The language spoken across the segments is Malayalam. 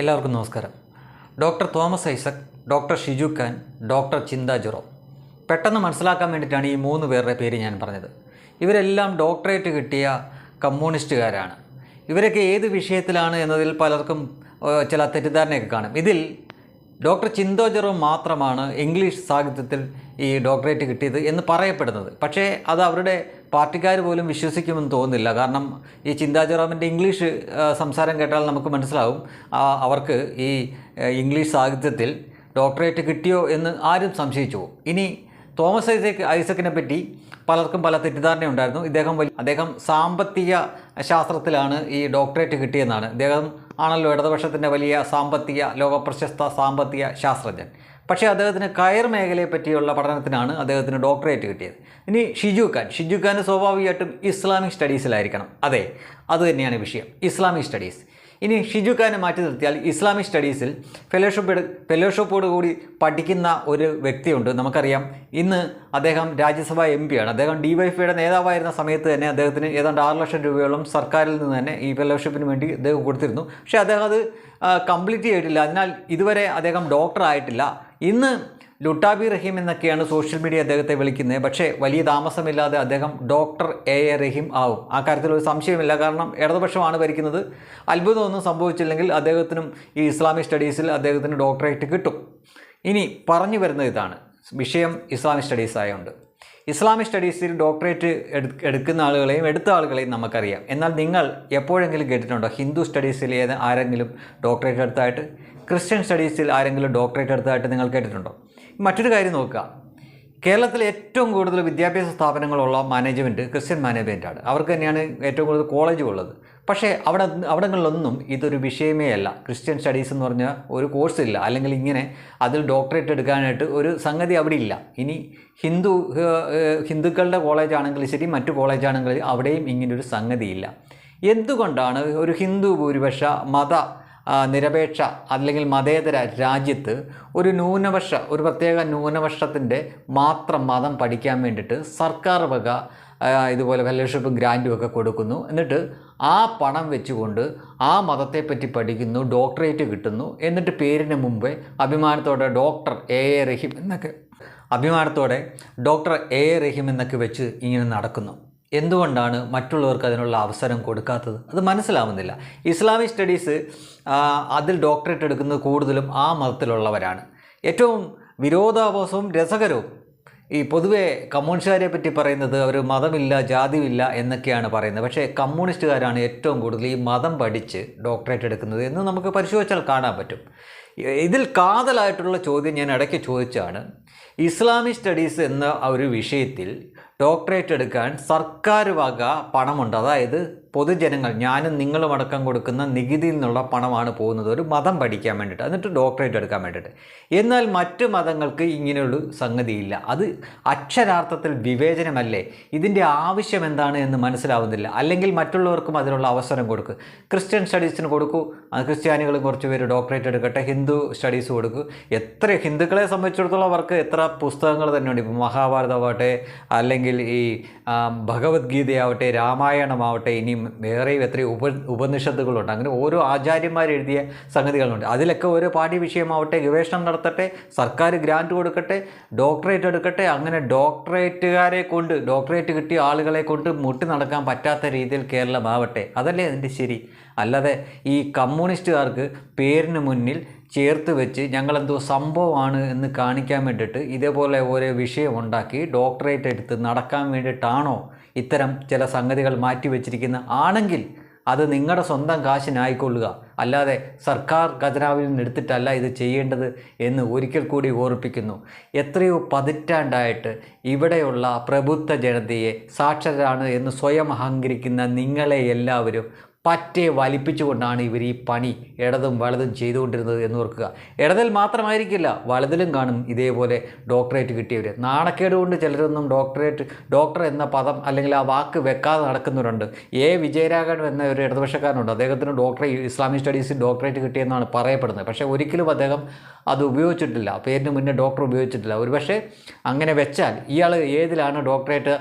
എല്ലാവർക്കും നമസ്കാരം. Doctor Thomas Isaac doctor Shiju Khan doctor Chintha ജുറോ. പെട്ടെന്ന് മനസ്സിലാക്കാൻ വേണ്ടിയിട്ടാണ് ഈ മൂന്ന് പേരുടെ പേര് ഞാൻ പറഞ്ഞത്. ഇവരെല്ലാം ഡോക്ടറേറ്റ് കിട്ടിയ കമ്മ്യൂണിസ്റ്റുകാരാണ്. ഇവരൊക്കെ ഏത് വിഷയത്തിലാണ് എന്നതിൽ പലർക്കും ചില തെറ്റിദ്ധാരണയൊക്കെ കാണും. ഇതിൽ ഡോക്ടർ ചിന്തോ ജെറോ മാത്രമാണ് ഇംഗ്ലീഷ് സാഹിത്യത്തിൽ ഈ ഡോക്ടറേറ്റ് കിട്ടിയത് എന്ന് പറയപ്പെടുന്നത്. പക്ഷേ അത് അവരുടെ പാർട്ടിക്കാർ പോലും വിശ്വസിക്കുമെന്ന് തോന്നുന്നില്ല. കാരണം ഈ ചിന്താ ജെറോമിന്റെ ഇംഗ്ലീഷ് സംസാരം കേട്ടാൽ നമുക്ക് മനസ്സിലാവും അവർക്ക് ഈ ഇംഗ്ലീഷ് സാഹിത്യത്തിൽ ഡോക്ടറേറ്റ് കിട്ടിയോ എന്ന് ആരും സംശയിച്ചു. ഇനി തോമസ് ഐസക് ഐസക്കിനെ പറ്റി പലർക്കും പല തെറ്റിദ്ധാരണയുണ്ടായിരുന്നു ഇദ്ദേഹം വലിയ അദ്ദേഹം സാമ്പത്തിക ശാസ്ത്രത്തിലാണ് ഈ ഡോക്ടറേറ്റ് കിട്ടിയെന്നാണ്. ഇദ്ദേഹം ആണല്ലോ ഇടതുപക്ഷത്തിന്റെ വലിയ സാമ്പത്തിക ലോകപ്രശസ്ത സാമ്പത്തിക ശാസ്ത്രജ്ഞൻ. പക്ഷേ അദ്ദേഹത്തിന് കയർ മേഖലയെ പറ്റിയുള്ള പഠനത്തിനാണ് അദ്ദേഹത്തിന് ഡോക്ടറേറ്റ് കിട്ടിയത്. ഇനി ഷിജു ഖാൻ. ഷിജു ഖാൻ സ്വാഭാവികമായിട്ടും ഇസ്ലാമിക് സ്റ്റഡീസിലായിരിക്കണം. അതെ അത് തന്നെയാണ് വിഷയം. Islamic studies. ഇനി ഷിജു ഖാനെ മാറ്റി നിർത്തിയാൽ ഇസ്ലാമിക് സ്റ്റഡീസിൽ ഫെലോഷിപ്പ് ഫെലോഷിപ്പോട് കൂടി പഠിക്കുന്ന ഒരു വ്യക്തിയുണ്ട്. നമുക്കറിയാം ഇന്ന് അദ്ദേഹം രാജ്യസഭാ എം പിയാണ്. അദ്ദേഹം ഡി വൈ ഫിയുടെ നേതാവായിരുന്ന സമയത്ത് തന്നെ അദ്ദേഹത്തിന് ഏതാണ്ട് ആറ് ലക്ഷം രൂപയോളം സർക്കാരിൽ നിന്ന് തന്നെ ഈ ഫെലോഷിപ്പിന് വേണ്ടി അദ്ദേഹം കൊടുത്തിരുന്നു. പക്ഷേ അദ്ദേഹം അത് കംപ്ലീറ്റ് ചെയ്തിട്ടില്ല. അതിനാൽ ഇതുവരെ അദ്ദേഹം ഡോക്ടർ ആയിട്ടില്ല ഇന്ന് ലുട്ടാബി റഹീം എന്നൊക്കെയാണ് സോഷ്യൽ മീഡിയ അദ്ദേഹത്തെ വിളിക്കുന്നത്. പക്ഷേ വലിയ താമസമില്ലാതെ അദ്ദേഹം ഡോക്ടർ എ എ റഹീം ആവും. ആ കാര്യത്തിൽ ഒരു സംശയമില്ല. കാരണം ഇടതുപക്ഷമാണ് ഭരിക്കുന്നത്. അത്ഭുതമൊന്നും സംഭവിച്ചില്ലെങ്കിൽ അദ്ദേഹത്തിനും ഈ ഇസ്ലാമിക് സ്റ്റഡീസിൽ അദ്ദേഹത്തിന് ഡോക്ടറേറ്റ് കിട്ടും. ഇനി പറഞ്ഞു വരുന്നത് ഇതാണ്. വിഷയം ഇസ്ലാമിക് സ്റ്റഡീസ് ആയതുകൊണ്ട് ഇസ്ലാമിക് സ്റ്റഡീസിൽ ഡോക്ടറേറ്റ് എടുക്കുന്ന ആളുകളെയും എടുത്ത ആളുകളെയും നമുക്കറിയാം. എന്നാൽ നിങ്ങൾ എപ്പോഴെങ്കിലും കേട്ടിട്ടുണ്ടോ? ഹിന്ദു സ്റ്റഡീസിൽ ഏത് ആരെങ്കിലും ഡോക്ടറേറ്റ് എടുത്തായിട്ട് ക്രിസ്ത്യൻ സ്റ്റഡീസിൽ ആരെങ്കിലും ഡോക്ടറേറ്റ് എടുത്തായിട്ട് നിങ്ങൾ കേട്ടിട്ടുണ്ടോ? മറ്റൊരു കാര്യം നോക്കുക. കേരളത്തിൽ ഏറ്റവും കൂടുതൽ വിദ്യാഭ്യാസ സ്ഥാപനങ്ങളുള്ള മാനേജ്മെന്റ് ക്രിസ്ത്യൻ മാനേജ്മെന്റാണ് അവർക്ക് തന്നെയാണ് ഏറ്റവും കൂടുതൽ കോളേജുള്ളത് പക്ഷേ അവിടെ അവിടങ്ങളിലൊന്നും ഇതൊരു വിഷയമേ അല്ല. ക്രിസ്ത്യൻ സ്റ്റഡീസ് എന്ന് പറഞ്ഞ ഒരു കോഴ്സ് ഇല്ല. അല്ലെങ്കിൽ ഇങ്ങനെ അതിൽ ഡോക്ടറേറ്റ് എടുക്കാനായിട്ട് ഒരു സംഗതി അവിടെ ഇല്ല. ഇനി ഹിന്ദു ഹിന്ദുക്കളുടെ കോളേജ് ആണെങ്കിലും ശരി മറ്റു കോളേജ് ആണെങ്കിലും അവിടെയും ഒരു സംഗതിയില്ല എന്തുകൊണ്ടാണ് ഒരു ഹിന്ദു ഭൂരിപക്ഷ മത നിരപേക്ഷ അല്ലെങ്കിൽ മതേതര രാജ്യത്ത് ഒരു ന്യൂനപക്ഷ ഒരു പ്രത്യേക ന്യൂനപക്ഷത്തിന്റെ മാത്രം മതം പഠിക്കാൻ വേണ്ടിയിട്ട് സർക്കാർ വക ഇതുപോലെ ഫെലോഷിപ്പും ഗ്രാന്റും ഒക്കെ കൊടുക്കുന്നു. എന്നിട്ട് ആ പണം വെച്ചുകൊണ്ട് ആ മതത്തെപ്പറ്റി പഠിക്കുന്നു ഡോക്ടറേറ്റ് കിട്ടുന്നു. എന്നിട്ട് പേരിന് മുമ്പേ അഭിമാനത്തോടെ ഡോക്ടർ എ എ റഹീം എന്നൊക്കെ അഭിമാനത്തോടെ ഡോക്ടർ എ എ റഹീം എന്നൊക്കെ വെച്ച് ഇങ്ങനെ നടക്കുന്നു. എന്തുകൊണ്ടാണ് മറ്റുള്ളവർക്ക് അതിനുള്ള അവസരം കൊടുക്കാത്തത്? അത് മനസ്സിലാവുന്നില്ല. ഇസ്ലാമിക് സ്റ്റഡീസ് അതിൽ ഡോക്ടറേറ്റ് എടുക്കുന്നത് കൂടുതലും ആ മതത്തിലുള്ളവരാണ്. ഏറ്റവും വിരോധാഭാസവും രസകരവും ഈ പൊതുവേ കമ്മ്യൂണിസ്റ്റുകാരെ പറ്റി പറയുന്നത് അവർ മതമില്ല ജാതിയില്ല എന്നൊക്കെയാണ് പറയുന്നത്. പക്ഷേ കമ്മ്യൂണിസ്റ്റുകാരാണ് ഏറ്റവും കൂടുതൽ ഈ മതം പഠിച്ച് ഡോക്ടറേറ്റ് എടുക്കുന്നത് എന്ന് നമുക്ക് പരിശോധിച്ചാൽ കാണാൻ പറ്റും. ഇതിൽ കാതലായിട്ടുള്ള ചോദ്യം ഞാൻ ഇടയ്ക്ക് ചോദിച്ചാണ്. ഇസ്ലാമിക് സ്റ്റഡീസ് എന്ന ഒരു വിഷയത്തിൽ ഡോക്ടറേറ്റ് എടുക്കാൻ സർക്കാർ വക പണമുണ്ട്. അതായത് പൊതുജനങ്ങൾ ഞാനും നിങ്ങളും അടക്കം കൊടുക്കുന്ന നികുതിയിൽ നിന്നുള്ള പണമാണ് പോകുന്നത്. ഒരു മതം പഠിക്കാൻ വേണ്ടിയിട്ട് എന്നിട്ട് ഡോക്ടറേറ്റ് എടുക്കാൻ വേണ്ടിയിട്ട്. എന്നാൽ മറ്റ് മതങ്ങൾക്ക് ഇങ്ങനെയുള്ള സംഗതിയില്ല. അത് അക്ഷരാർത്ഥത്തിൽ വിവേചനമല്ലേ? ഇതിന്റെ ആവശ്യം എന്താണ് എന്ന് മനസ്സിലാവുന്നില്ല. അല്ലെങ്കിൽ മറ്റുള്ളവർക്കും അതിനുള്ള അവസരം കൊടുക്കുക ക്രിസ്ത്യൻ സ്റ്റഡീസിന് കൊടുക്കൂ. ക്രിസ്ത്യാനികളും കുറച്ച് പേര് ഡോക്ടറേറ്റ് എടുക്കട്ടെ. ഹിന്ദു സ്റ്റഡീസ് കൊടുക്കൂ. എത്ര ഹിന്ദുക്കളെ സംബന്ധിച്ചിടത്തോളം അവർക്ക് എത്ര പുസ്തകങ്ങൾ തന്നെയുണ്ട്. ഇപ്പോൾ മഹാഭാരതമാവട്ടെ അല്ലെങ്കിൽ ഈ ഭഗവത്ഗീതയാവട്ടെ രാമായണമാവട്ടെ ഇനി വേറെയും എത്രയും ഉപ ഉപനിഷത്തുകളുണ്ട്. അങ്ങനെ ഓരോ ആചാര്യന്മാർ എഴുതിയ സംഗതികളുണ്ട്. അതിലൊക്കെ ഓരോ പാഠ്യ വിഷയമാവട്ടെ ഗവേഷണം നടത്തട്ടെ സർക്കാർ ഗ്രാന്റ് കൊടുക്കട്ടെ ഡോക്ടറേറ്റ് എടുക്കട്ടെ അങ്ങനെ ഡോക്ടറേറ്റുകാരെ കൊണ്ട് ഡോക്ടറേറ്റ് കിട്ടിയ ആളുകളെ കൊണ്ട് മുട്ടി നടക്കാൻ പറ്റാത്ത രീതിയിൽ കേരളമാവട്ടെ. അതല്ലേ അതിന്റെ ശരി? അല്ലാതെ ഈ കമ്മ്യൂണിസ്റ്റുകാർക്ക് പേരിന് മുന്നിൽ ചേർത്ത് വെച്ച് ഞങ്ങളെന്തോ സംഭവമാണ് എന്ന് കാണിക്കാൻ വേണ്ടിയിട്ട് ഇതേപോലെ ഓരോ വിഷയം ഉണ്ടാക്കി ഡോക്ടറേറ്റ് എടുത്ത് നടക്കാൻ വേണ്ടിയിട്ടാണോ ഇത്തരം ചില സംഗതികൾ മാറ്റിവെച്ചിരിക്കുന്ന ആണെങ്കിൽ അത് നിങ്ങളുടെ സ്വന്തം കാശിനായിക്കൊള്ളുക. അല്ലാതെ സർക്കാർ ഖജനാവിൽ നിന്ന് എടുത്തിട്ടല്ല ഇത് ചെയ്യേണ്ടത് എന്ന് ഒരിക്കൽ കൂടി ഓർപ്പിക്കുന്നു. എത്രയോ പതിറ്റാണ്ടായിട്ട് ഇവിടെയുള്ള പ്രബുദ്ധ ജനതയെ സാക്ഷരരാണ് എന്ന് സ്വയം അഹങ്കരിക്കുന്ന നിങ്ങളെ എല്ലാവരും പറ്റെ വലിപ്പിച്ചുകൊണ്ടാണ് ഇവർ ഈ പണി ഇടതും വലതും ചെയ്തുകൊണ്ടിരുന്നത് എന്ന് ഓർക്കുക. ഇടതിൽ മാത്രമായിരിക്കില്ല വലതിലും കാണും ഇതേപോലെ ഡോക്ടറേറ്റ് കിട്ടിയവർ നാണക്കേട് കൊണ്ട് ചിലരൊന്നും ഡോക്ടറേറ്റ് ഡോക്ടർ എന്ന പദം അല്ലെങ്കിൽ ആ വാക്ക് വെക്കാതെ നടക്കുന്നവരുണ്ട്. എ. വിജയരാഘവൻ എന്ന ഒരു ഇടതുപക്ഷക്കാരനുണ്ട്. അദ്ദേഹത്തിന് ഡോക്ടറെ ഇസ്ലാമിക് സ്റ്റഡീസിൽ ഡോക്ടറേറ്റ് കിട്ടിയെന്നാണ് പറയപ്പെടുന്നത്. പക്ഷേ ഒരിക്കലും അദ്ദേഹം അത് ഉപയോഗിച്ചിട്ടില്ല. പേരിന് മുന്നേ ഡോക്ടർ ഉപയോഗിച്ചിട്ടില്ല. ഒരു പക്ഷേ അങ്ങനെ വെച്ചാൽ ഇയാൾ ഏതിലാണ് ഡോക്ടറേറ്റ്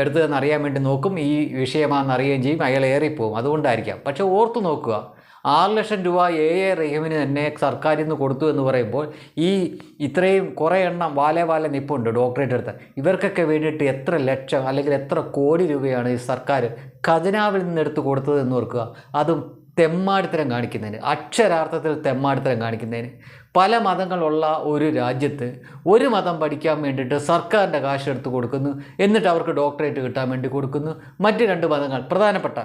എടുത്തതെന്ന് അറിയാൻ വേണ്ടി നോക്കും. ഈ വിഷയമാണെന്ന് അറിയുകയും ചെയ്യും. അയാൾ ഏറിപ്പോവും. അതുകൊണ്ടായിരിക്കാം. പക്ഷേ ഓർത്ത് നോക്കുക. ആറ് ലക്ഷം രൂപ എ എ റഹീമിന് തന്നെ സർക്കാരിൽ നിന്ന് കൊടുത്തു എന്ന് പറയുമ്പോൾ ഈ ഇത്രയും കുറേ എണ്ണം വാലേ വാലെ നിപ്പുണ്ട് ഡോക്ടറേറ്റ് എടുത്ത്. ഇവർക്കൊക്കെ വേണ്ടിയിട്ട് എത്ര ലക്ഷം അല്ലെങ്കിൽ എത്ര കോടി രൂപയാണ് ഈ സർക്കാർ ഖജനാവിൽ നിന്ന് എടുത്തു കൊടുത്തത് എന്ന് ഓർക്കുക. അതും തെമ്മാടിത്തരം കാണിക്കുന്നതിന് അക്ഷരാർത്ഥത്തിൽ തെമ്മാടിത്തരം കാണിക്കുന്നതിന് പല മതങ്ങളുള്ള ഒരു രാജ്യത്ത് ഒരു മതം പഠിക്കാൻ വേണ്ടിയിട്ട് സർക്കാരിന്റെ കാശ് എടുത്ത് കൊടുക്കുന്നു എന്നിട്ട് അവർക്ക് ഡോക്ടറേറ്റ് കിട്ടാൻ വേണ്ടി കൊടുക്കുന്നു. മറ്റ് രണ്ട് മതങ്ങൾ പ്രധാനപ്പെട്ട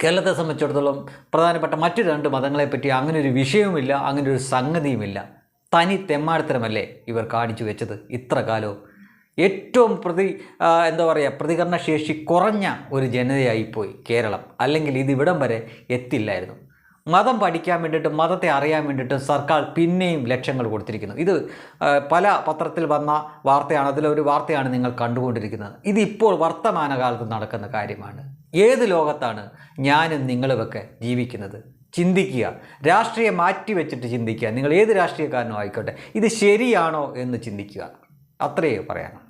കേരളത്തെ സംബന്ധിച്ചിടത്തോളം പ്രധാനപ്പെട്ട മറ്റു രണ്ട് മതങ്ങളെപ്പറ്റി അങ്ങനെ ഒരു വിഷയവുമില്ല അങ്ങനെ ഒരു സംഗതിയുമില്ല. തനി തെമ്മാടിത്തരമല്ലേ ഇവർ കാണിച്ചു വെച്ചത് ഇത്ര കാലവും? ഏറ്റവും പ്രതി എന്താ പറയുക പ്രതികരണശേഷി കുറഞ്ഞ ഒരു ജനതയായിപ്പോയി കേരളം. അല്ലെങ്കിൽ ഇത് ഇവിടം വരെ എത്തില്ലായിരുന്നു. മതം പഠിക്കാൻ വേണ്ടിയിട്ട് മതത്തെ അറിയാൻ വേണ്ടിയിട്ട് സർക്കാർ പിന്നെയും ലക്ഷ്യങ്ങൾ കൊടുത്തിരിക്കുന്നു. ഇത് പല പത്രത്തിൽ വന്ന വാർത്തയാണ് അതിലൊരു വാർത്തയാണ് നിങ്ങൾ കണ്ടുകൊണ്ടിരിക്കുന്നത്. ഇതിപ്പോൾ വർത്തമാനകാലത്ത് നടക്കുന്ന കാര്യമാണ്. ഏത് ലോകത്താണ് ഞാനും നിങ്ങളുമൊക്കെ ജീവിക്കുന്നത്? ചിന്തിക്കുക. രാഷ്ട്രീയം മാറ്റി വെച്ചിട്ട് ചിന്തിക്കുക. നിങ്ങൾ ഏത് രാഷ്ട്രീയക്കാരനോ ആയിക്കോട്ടെ. ഇത് ശരിയാണോ എന്ന് ചിന്തിക്കുക. അത്രയേ പറയാനുള്ളൂ.